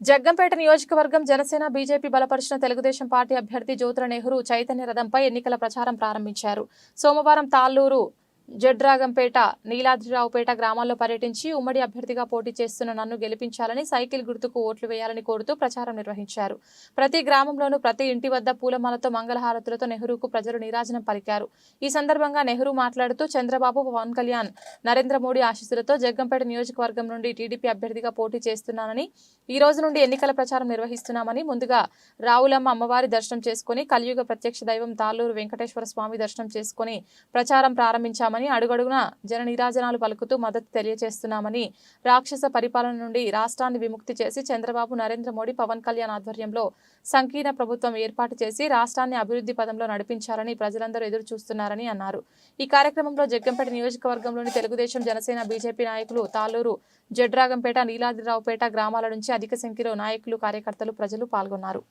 జగ్గంపేట నియోజకవర్గం జనసేన బీజేపీ బలపరిచిన తెలుగుదేశం పార్టీ అభ్యర్థి జ్యోతుల నెహ్రూ చైతన్య రథంపై ఎన్నికల ప్రచారం ప్రారంభించారు. సోమవారం తాళ్ళూరు జడ్రాగంపేట నీలాద్రిరావుపేట గ్రామాల్లో పర్యటించి ఉమ్మడి అభ్యర్థిగా పోటీ చేస్తున్న నన్ను గెలిపించాలని సైకిల్ గుర్తుకు ఓట్లు వేయాలని కోరుతూ ప్రచారం నిర్వహించారు. ప్రతి గ్రామంలోనూ ప్రతి ఇంటి వద్ద పూలమాలతో మంగళహారతులతో నెహ్రూకు ప్రజలు నీరాజనం పలికారు. ఈ సందర్భంగా నెహ్రూ మాట్లాడుతూ చంద్రబాబు పవన్ కళ్యాణ్ నరేంద్ర మోడీ ఆశీస్సులతో జగ్గంపేట నియోజకవర్గం నుండి టీడీపీ అభ్యర్థిగా పోటీ చేస్తున్నానని ఈ రోజు నుండి ఎన్నికల ప్రచారం నిర్వహిస్తున్నామని ముందుగా రావులమ్మ అమ్మవారి దర్శనం చేసుకుని కలియుగ ప్రత్యక్ష దైవం తాళ్ళూరు వెంకటేశ్వర స్వామి దర్శనం చేసుకుని ప్రచారం ప్రారంభించామని అడుగడుగున జన నిరాజనాలు పలుకుతూ మద్దతు తెలియజేస్తున్నామని రాక్షస పరిపాలన నుండి రాష్ట్రాన్ని విముక్తి చేసి చంద్రబాబు నరేంద్ర మోడీ పవన్ కళ్యాణ్ ఆధ్వర్యంలో సంకీర్ణ ప్రభుత్వం ఏర్పాటు చేసి రాష్ట్రాన్ని అభివృద్ధి పదంలో నడిపించాలని ప్రజలందరూ ఎదురు చూస్తున్నారని అన్నారు. ఈ కార్యక్రమంలో జగ్గంపేట నియోజకవర్గంలోని తెలుగుదేశం జనసేన బీజేపీ నాయకులు తాలూరు జడ్రాగంపేట నీలాద్రిరావుపేట గ్రామాల నుంచి అధిక సంఖ్యలో నాయకులు కార్యకర్తలు ప్రజలు పాల్గొన్నారు.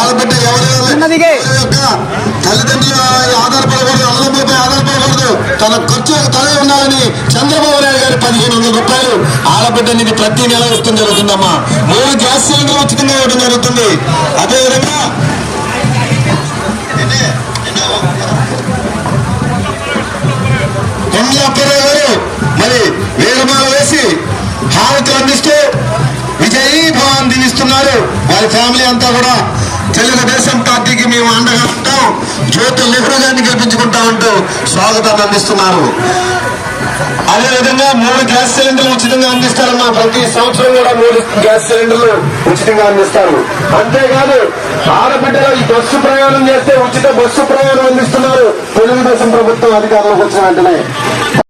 ఆడబిడ్డ ఎవరి యొక్క తల్లిదండ్రుల ఆధారపడకూడదు అల్లంపై ఆధారపడకూడదు. తన ఖర్చు తనే ఉండాలని చంద్రబాబు నాయుడు గారు పదిహేను వందల రూపాయలు ఆడబిడ్డ నిధి ప్రతి నెల ఇష్టం జరుగుతుందమ్మా. మూడు గ్యాస్ సిలిండర్ ఉచితంగా ఇవ్వడం జరుగుతుంది. అదేవిధంగా అప్పారావు గారు మరి వేలమాల వేసి హారతులు అందిస్తూ విజయీ భవన్ దీవిస్తున్నారు. వారి ఫ్యామిలీ అంతా కూడా తెలుగుదేశం పార్టీకి మేము అండగా ఉంటాం. జ్యోతి నెహ్రూ గారిని గెలిపించుకుంటామంటూ స్వాగతాన్ని అందిస్తున్నారు. అదేవిధంగా మూడు గ్యాస్ సిలిండర్లు ఉచితంగా అందిస్తారన్న ప్రతి సంవత్సరం కూడా మూడు గ్యాస్ సిలిండర్లు ఉచితంగా అందిస్తారు. అంతేకాదు ఆడబిడ్డలో ఈ బస్సు ప్రయాణం చేస్తే ఉచిత బస్సు ప్రయాణం అందిస్తున్నారు. తెలుగుదేశం ప్రభుత్వం అధికారంలోకి వచ్చిన వెంటనే.